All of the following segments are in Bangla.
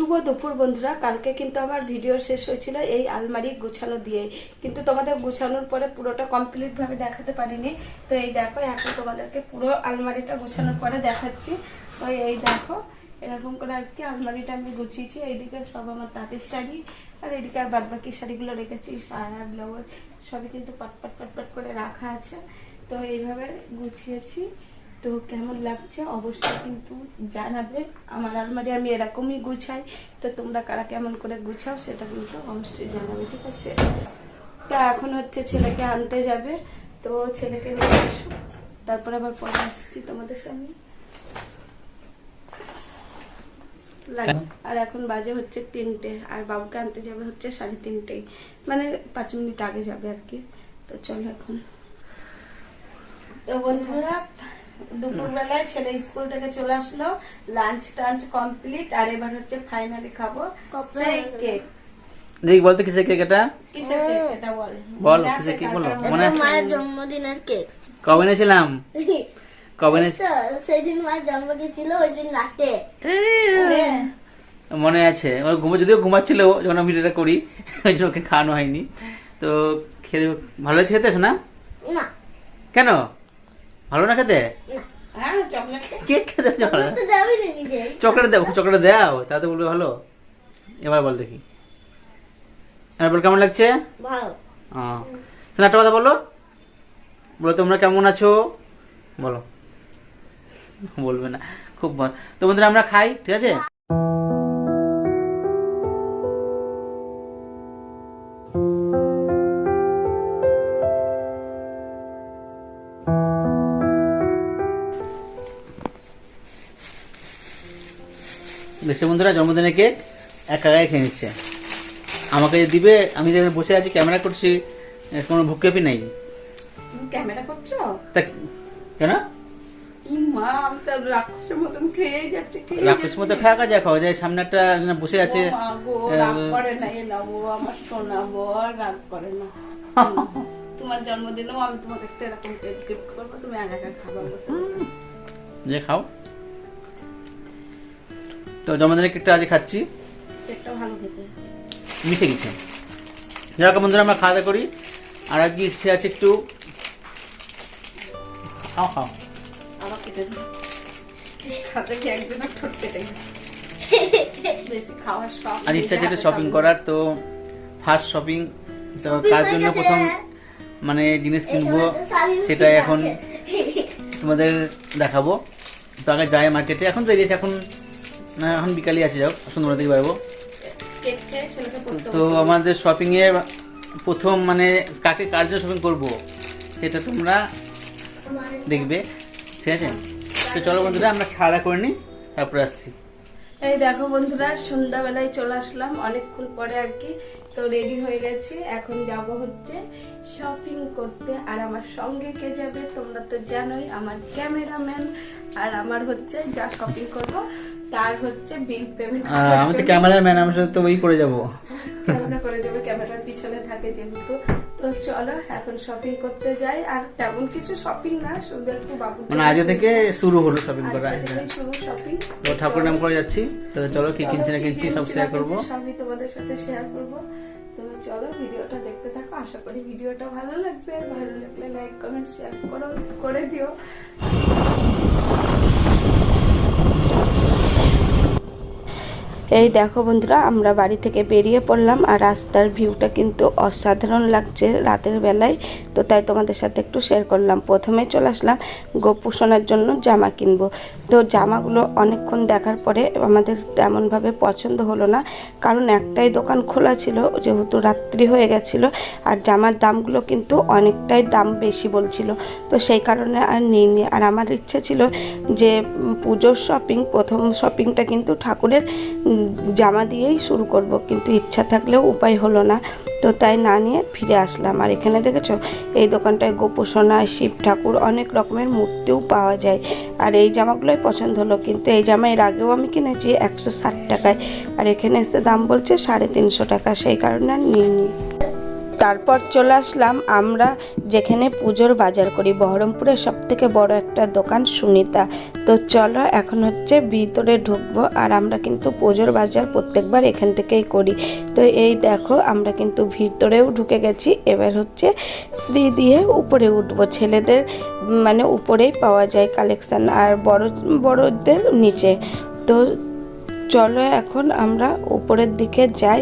শুভ দুপুর বন্ধুরা। কালকে কিন্তু আমার ভিডিও শেষ হয়েছিল এই আলমারি গুছানো দিয়ে কিন্তু তোমাদের গুছানোর পরে পুরোটা কমপ্লিট ভাবে দেখাতে পারিনি। তো এই দেখো, এখন তোমাদেরকে পুরো আলমারিটা গুছানোর পরে দেখাচ্ছি। তো এই দেখো, এরকম করে আর কি আলমারিটা আমি গুছিয়েছি। এইদিকে সব আমার তাঁতের শাড়ি আর এদিকে আর বাদ বাকি শাড়িগুলো রেখেছি। সায়া, ব্লাউজ, সবই কিন্তু পাট পাট পাট পাট করে রাখা আছে। তো এইভাবে গুছিয়েছি। তো কেমন লাগছে অবশ্যই কিন্তু জানাবে। আমার আলমারি আমি এরকমই গুছাই, তো তোমরা কারা কেমন করে গুছাও সেটা কিন্তু অবশ্যই জানাবে, ঠিক আছে? তা এখন হচ্ছে ছেলেকে আনতে যাবে, তো ছেলেকে নিয়ে আসো। তারপর আবার পরে আসছি তোমাদের সামনে। আর এখন বাজে হচ্ছে তিনটে, আর বাবুকে আনতে যাবে হচ্ছে সাড়ে তিনটে। মানে পাঁচ মিনিট আগে যাবে আর কি। তো চলো এখন। তো বন্ধুরা দুপুরবেলায় ছেলে স্কুল থেকে চলে আসলো লাঞ্চ টাঞ্চ কমপ্লিট আর এবার হচ্ছে ফাইনালি খাব সেই কেক দেখ বলতো কিসের কেক এটা? কিসের কেক এটা বল। বল, মনে আছে কিসের কেক বলো? মনে আছে? মায়ের জন্মদিনের কেক কবে এনেছিলাম? কবে সেদিন মায়ের জন্মদিন ছিল ওই দিন রাতে। মনে? মনে আছে। ওর ঘুমো যদিও ঘুমাচ্ছিল যখন আমি ভিডিওটা করি ওই জন্য ওকে খাওয়ানো হয়নি। তো খেতে ভালো হয়েছে খেতে না না। কেন? ভালো না খেতে? হ্যাঁ চকলেট কেক খেতে ভালো চকলেট দাও চকলেট দাও তাতে বলবে ভালো। এবার বল দেখি। এবার বল কেমন লাগছে? ভালো। একটা কথা বলো। বলো তোমরা কেমন আছো? বলো। বলবে না। খুব ভালো তো বন্ধুরা আমরা খাই ঠিক আছে? দেশের বন্ধুরা জন্মদিনে কেক একা একাই খেয়ে নিচ্ছে। আমাকে দিবে আমি যেখানে বসে আছি ক্যামেরা করছি কোনো ভুকেপি নাই। ক্যামেরা করছ? তা কেন? রাক্ষস মতো খাওয়া কাজে খাওয়া যায়। সামনে একটা বসে আছে। তোমার জন্মদিনেও আমি তোমাকে একটা এরকম গিফট করব তুমি একা খাবার। যে খাও। তো জন্মদিনের কেকটা আজ খাচ্ছি। কেকটা ভালো খেতে। মিশে গেছে। যাক বন্ধুরা আমরা খাওয়া দাওয়া করি। আর আজকে ইচ্ছে আছে একটু খাও খাও। কেটে আর ইচ্ছা আছে একটু শপিং করার তো ফার্স্ট শপিং তো কার জন্য প্রথম মানে জিনিস কিনবো সেটাই এখন তোমাদের দেখাবো। তো আগে যাই মার্কেটে এখন তো এখন না এখন বিকালে আসে যাও সুন্দর দিকে পারব তো আমাদের শপিং এ প্রথম মানে কাকে কার জন্য শপিং করব সেটা তোমরা দেখবে। ঠিক আছে? তো চলো বন্ধুরা আমরা খাওয়া দাওয়া করে নিই তারপরে আসছি। এই দেখো বন্ধুরা সন্ধ্যাবেলায় চলে আসলাম অনেকক্ষণ পরে আর কি। তো রেডি হয়ে গেছি এখন যাব হচ্ছে শপিং করতে। আর আমার সঙ্গে কে যাবে তোমরা তো জানোই আমার ক্যামেরাম্যান আর আমার হচ্ছে যা শপিং করব তার হচ্ছে বিল পেমেন্ট আহ, আমি তো ক্যামেরাম্যান আমার সাথে তো ওই করে যাব। ক্যামেরা করে যাবে ক্যামেরার পিছনে থাকে যেহেতু। তো চলো এখন শপিং করতে যাই। আর তেমন কিছু শপিং না শুধু একটু বাবু মানে আজকে থেকে শুরু হলো শপিং করা শুরু শপিং তো ঠাকুর নাম করে যাচ্ছি। তো চলো কি কিনছি না কিনছি সব শেয়ার করব। সবই তোমাদের সাথে শেয়ার করব। তো চলো ভিডিওটা দেখতে থাকো। আশা করি ভিডিওটা ভালো লাগবে। ভালো লাগলে লাইক কমেন্ট শেয়ার করো করে দিও। এই দেখো বন্ধুরা, আমরা বাড়ি থেকে বেরিয়ে পড়লাম আর রাস্তার ভিউটা কিন্তু অসাধারণ লাগছে রাতের বেলায়। তো তাই তোমাদের সাথে একটু শেয়ার করলাম। প্রথমে চলে আসলাম গোপুষণের জন্য জামা কিনবো। তো জামাগুলো অনেকক্ষণ দেখার পরে আমাদের তেমনভাবে পছন্দ হলো না, কারণ একটাই দোকান খোলা ছিল, যেহেতু রাত্রি হয়ে গেছিল আর জামার দামগুলো কিন্তু অনেকটাই দাম বেশি বলছিল। তো সেই কারণে আর নিইনি। আর আমার ইচ্ছে ছিল যে পুজোর শপিং প্রথম শপিংটা কিন্তু ঠাকুরের জামা দিয়েই শুরু করব, কিন্তু ইচ্ছা থাকলেও উপায় হলো না। তো তাই না নিয়ে ফিরে আসলাম। আর এখানে দেখেছ, এই দোকানটায় গোপোষণা শিব ঠাকুর অনেক রকমের মূর্তিও পাওয়া যায়। আর এই জামাগুলোই পছন্দ হলো, কিন্তু এই জামা এর আগেও আমি কিনেছি একশো ষাট টাকায়। আর এখানে এসে দাম বলছে সাড়ে তিনশো টাকা, সেই কারণে আর নিইনি। তারপর চলে আসলাম আমরা যেখানে পুজোর বাজার করি। বহরমপুরের সব থেকে বড় একটা দোকান সুনিতা। তো চলো এখন হচ্ছে ভিতরে ঢুকবো আর আমরা কিন্তু পুজোর বাজার প্রত্যেকবার এখান থেকেই করি। তো এই দেখো আমরা কিন্তু ভিতরেও ঢুকে গেছি। এবার হচ্ছে শ্রী দিয়ে উপরে উঠবো। ছেলেদের মানে উপরেই পাওয়া যায় কালেকশান আর বড়, বড়দের নিচে। তো চলো এখন আমরা উপরের দিকে যাই।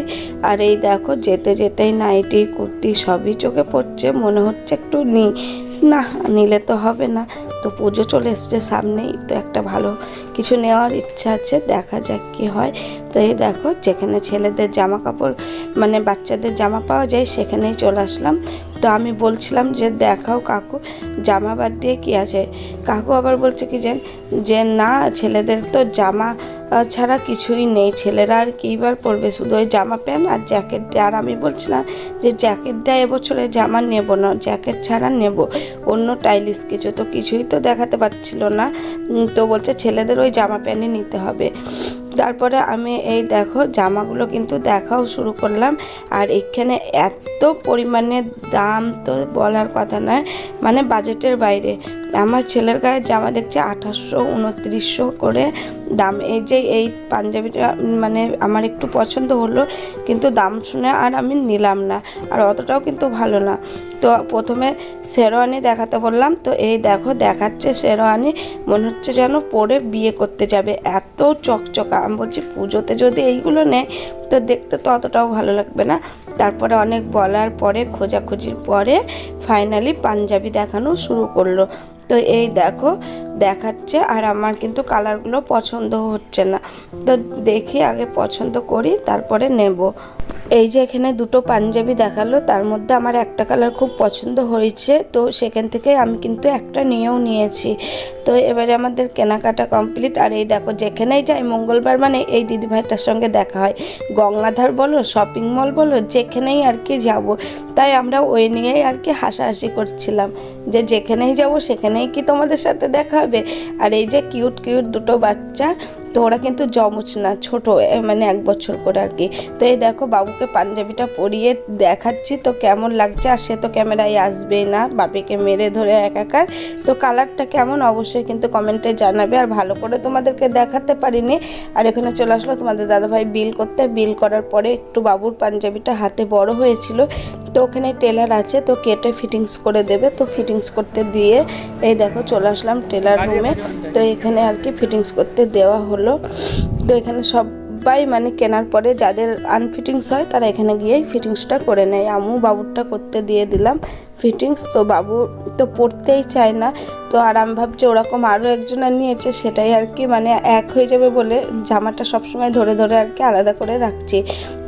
আর এই দেখো, যেতে যেতেই নাইটি, কুর্তি সবই চোখে পড়ছে, মনে হচ্ছে একটু নি, না, নিলে তো হবে না। তো পুজো চলে এসছে সামনেই, তো একটা ভালো কিছু নেওয়ার ইচ্ছা আছে, দেখা যাক কি হয়। তো এই দেখো, যেখানে ছেলেদের জামা কাপড় মানে বাচ্চাদের জামা পাওয়া যায়, সেখানেই চলে আসলাম। তো আমি বলছিলাম যে দেখাও কাকু, জামা বাদ দিয়ে কী আছে? কাকু আবার বলছে কি যে যে না, ছেলেদের তো জামা ছাড়া কিছুই নেই। ছেলেরা আর কিবার পরবে? শুধু ওই জামা প্যান্ট আর জ্যাকেট আর আমি বলছিলাম যে জ্যাকেটটা এবছরে জামা নেব না, জ্যাকেট ছাড়া নেব। অন্য টাইলিশ কিছু তো কিছুই তো দেখাতে পারছিল না। তো বলছে ছেলেদের ওই জামা প্যান্টই নিতে হবে। তারপরে আমি এই দেখো জামাগুলো কিন্তু দেখাও শুরু করলাম। আর এখানে এত পরিমাণে দাম তো বলার কথা নয় মানে বাজেটের বাইরে। আমার ছেলের গায়ে জামা দেখছি আঠাশশো, উনত্রিশশো করে দাম। এই যে এই পাঞ্জাবিটা মানে আমার একটু পছন্দ হলো, কিন্তু দাম শুনে আর আমি নিলাম না। আর অতটাও কিন্তু ভালো না। তো প্রথমে শেরওয়ানি দেখাতে বললাম। তো এই দেখো, দেখাচ্ছে শেরওয়ানি। মনে হচ্ছে যেন পরে বিয়ে করতে যাবে। এত চকচকা। আমি বলছি, পুজোতে যদি এইগুলো নেয়, তো দেখতে তো অতটাও ভালো লাগবে না। তারপরে অনেক বলার পরে, খোঁজাখুঁজির পরে ফাইনালি পাঞ্জাবি দেখানো শুরু করল। তো এই দেখো, দেখাচ্ছে আর আমার কিন্তু কালারগুলো পছন্দ হচ্ছে না। তো দেখি আগে পছন্দ করি, তারপরে নেব। এই যে এখানে দুটো পাঞ্জাবি দেখাল, তার মধ্যে আমার একটা কালার খুব পছন্দ হয়েছে, তো সেখান থেকে আমি কিন্তু একটা নিয়েও নিয়েছি। তো এবারে আমাদের কেনাকাটা কমপ্লিট আর এই দেখো যেখানেই যাই, মঙ্গলবার মানে এই দিদিভাইটার সঙ্গে দেখা হয়। গঙ্গাধার বলো শপিং মল বলো, যেখানেই আর কি যাব, তাই আমরা ওই নিয়েই আর কি হাসাহাসি করছিলাম যে যেখানেই যাব, সেখানেই কি তোমাদের সাথে দেখা হবে? আর এই যে কিউট কিউট দুটো বাচ্চা তো ওরা কিন্তু জমজ না ছোট মানে এক বছর করে আর কি। তো এই দেখো বাবুকে পাঞ্জাবিটা পরিয়ে দেখাচ্ছি তো কেমন লাগছে? আর সে তো ক্যামেরায় আসবেই না বাপিকে মেরে ধরে একাকার। তো কালারটা কেমন? অবশ্যই কিন্তু কমেন্টে জানাবে। আর ভালো করে তোমাদেরকে দেখাতে পারিনি। আর এখানে চলে আসলো তোমাদের দাদাভাই বিল করতে। বিল করার পরে একটু বাবুর পাঞ্জাবিটা হাতে বড় হয়েছিল। তো ওখানে টেলার আছে তো কেটে ফিটিংস করে দেবে। তো ফিটিংস করতে দিয়ে এই দেখো চলে আসলাম টেলার রুমে। তো এখানে আর কি ফিটিংস করতে দেওয়া হলো। তো এখানে সবাই মানে কেনার পরে যাদের আনফিটিংস হয়, তারা এখানে গিয়েই ফিটিংসটা করে নেয়। আমু বাবুরটা করতে দিয়ে দিলাম ফিটিংস তো বাবু তো পড়তেই চায় না। তো আর আমি ভাবছি ওরকম আরও একজনা নিয়েছে, সেটাই আর কি মানে এক হয়ে যাবে বলে জামাটা সবসময় ধরে ধরে আর কি আলাদা করে রাখছি।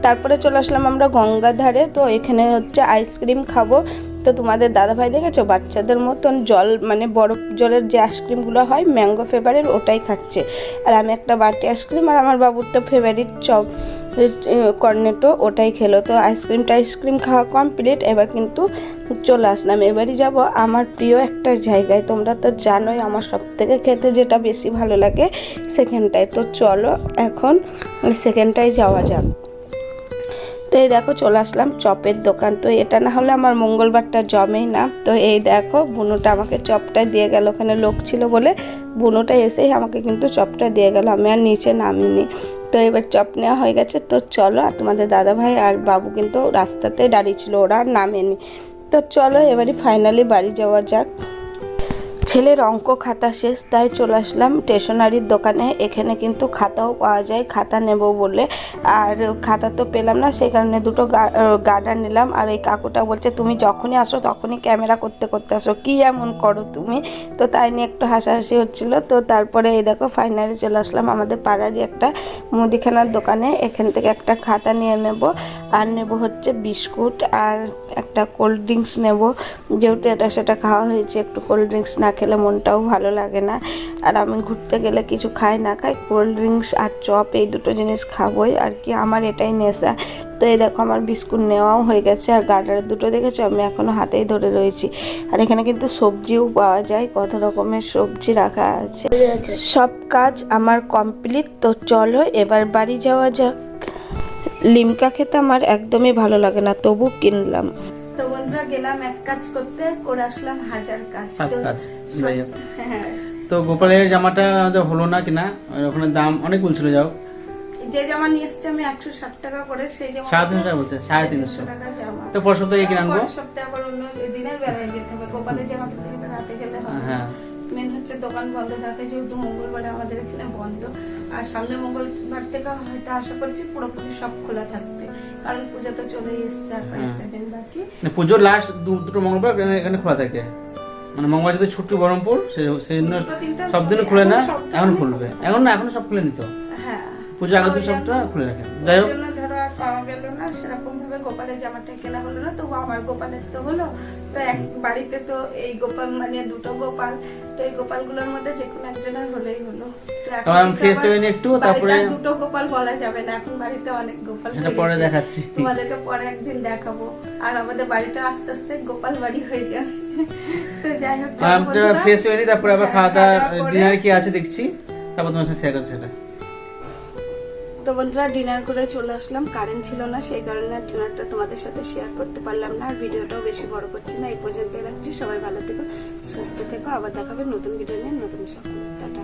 তারপরে চলে আসলাম আমরা গঙ্গার ধারে তো এখানে হচ্ছে আইসক্রিম খাব। তো তোমাদের দাদাভাই দেখেছ? বাচ্চাদের মতন জল মানে বরফ জলের যে আইসক্রিমগুলো হয় ম্যাঙ্গো ফ্লেভারের ওটাই খাচ্ছে। আর আমি একটা বাটি আইসক্রিম আর আমার বাবুর তো ফেভারিট চপ কর্নেটো ওটাই খেলো। তো আইসক্রিম টাইসক্রিম খাওয়া কমপ্লিট এবার কিন্তু চলে আসলাম। এবারই যাব আমার প্রিয় একটা জায়গায়। তোমরা তো জানোই আমার সব থেকে খেতে যেটা বেশি ভালো লাগে সেখানটায়। তো চলো এখন সেকেন্ডটায় যাওয়া যাক। তো এই দেখো চলে আসলাম চপের দোকান। তো এটা না হলে আমার মঙ্গলবারটা জমেই না। তো এই দেখো বুনুটা আমাকে চপটা দিয়ে গেল, ওখানে লোক ছিল বলে বুনোটা এসেই আমাকে কিন্তু চপটা দিয়ে গেল, আমি আর নিচে নামিনি। তো এবার চপ নেওয়া হয়ে গেছে, তো চলো আর তোমাদের দাদা ভাই আর বাবু কিন্তু রাস্তাতে দাঁড়িয়ে ছিল, ওরা আর নামেনি। তো চলো এবারে ফাইনালি বাড়ি যাওয়া যাক। ছেলের অঙ্ক খাতা শেষ, তাই চলে আসলাম স্টেশনারির দোকানে। এখানে কিন্তু খাতাও পাওয়া যায়, খাতা নেব বলে। আর খাতা তো পেলাম না, সেই কারণে দুটো গার্ডার নিলাম। আর এই কাকুটা বলছে, তুমি যখনই আসো, তখনই ক্যামেরা করতে করতে আসো। কি এমন করো তুমি? তো তাই নিয়ে একটু হাসাহাসি হচ্ছিল। তো তারপরে এই দেখো ফাইনালি চলে আসলাম আমাদের পাড়ারই একটা মুদিখানার দোকানে। এখান থেকে একটা খাতা নিয়ে নেব। আর নেব হচ্ছে বিস্কুট আর একটা কোল্ড ড্রিঙ্কস নেব। যেহেতু এটা, সেটা খাওয়া হয়েছে, একটু কোল্ড ড্রিঙ্কস না খেলে মনটাও ভালো লাগে না। আর আমি ঘুরতে গেলে কিছু খাই না খাই কোল্ড ড্রিঙ্কস আর চপ এই দুটো জিনিস খাবোই। আর কি আমার এটাই নেশা। তো এই দেখো আমার বিস্কুট নেওয়াও হয়ে গেছে আর গার্ডারের দুটো দেখেছ? আমি এখনও হাতেই ধরে রয়েছি। আর এখানে কিন্তু সবজিও পাওয়া যায়, কত রকমের সবজি রাখা আছে। সব কাজ আমার কমপ্লিট তো চলো এবার বাড়ি যাওয়া যাক। লিমকা খেতে আমার একদমই ভালো লাগে না, তবু কিনলাম। বন্ধুরা গেলাম এক কাজ করতে করে আসলাম হাজার কাজ। হ্যাঁ। তো গোপালের জামাটা হলো না কিনা ওখানে দাম অনেক বলছিল যাও। যে জামা নিয়ে এসছে আমি একশো ষাট টাকা করে সেই জামা সাড়ে তিনশো টাকা বলছে সাড়ে তিনশো। টাকা জামা। তো পরের সপ্তাহে কিনে আনব? পরের সপ্তাহে আবার অন্য দিনের বেলায় যেতে হবে গোপালের জামা গেলে রাতে গেলে হ্যাঁ। দোকান বন্ধ থাকে যেহেতু মঙ্গলবারে আমাদের এখানে বন্ধ। আর সামনে মঙ্গলবার থেকে হয়তো আশা করছি পুরোপুরি সব খোলা থাকবে। কারণ পূজা তো চলেই এসছে আর কয়েকটা দিন বাকি। মানে পুজোর লাস্ট দুটো মঙ্গলবার এখানে- খোলা থাকে। মানে মঙ্গলবার যেহেতু ছুটি বহরমপুর সেই জন্য সব দিনে খুলে না এখন খুলবে। এখন না এখন সব খুলে নিত। হ্যাঁ। পুজো দু ওই খুলে রাখে। যাই হোক পাওয়া গেল না সেরকম ভাবে গোপালের জামাটা কেনা হলো না তো আমার গোপালের তো হলো। তো এক বাড়িতে তো এই গোপাল মানে দুটো গোপাল তো এই গোপালগুলোর মধ্যে যে কোনো একজনের হলেই হলো। একটু, তারপরে- দুটো গোপাল বলা যাবে না এখন বাড়িতে অনেক গোপাল পরে দেখাচ্ছি। তোমাদেরকে পরে একদিন দেখাবো। আর আমাদের বাড়িটা আস্তে আস্তে গোপাল বাড়ি হয়ে যাবে। তো যাই হোক আমরা। ফ্রেশ হয়ে তারপরে আবার হ্যাঁ, খাওয়া দাওয়া ডিনার কি আছে দেখছি। তারপর তোমার সাথে শেয়ার করছি সেটা। তো বন্ধুরা ডিনার করে চলে আসলাম। কারেন্ট ছিল না, সেই কারণে ডিনারটা তোমাদের সাথে শেয়ার করতে পারলাম না। আর ভিডিওটাও বেশি বড় করছি না, এই পর্যন্ত রাখছি। সবাই ভালো থেকো, সুস্থ থেকো। আবার দেখাবে নতুন ভিডিও নিয়ে, নতুন সকালে টাটা।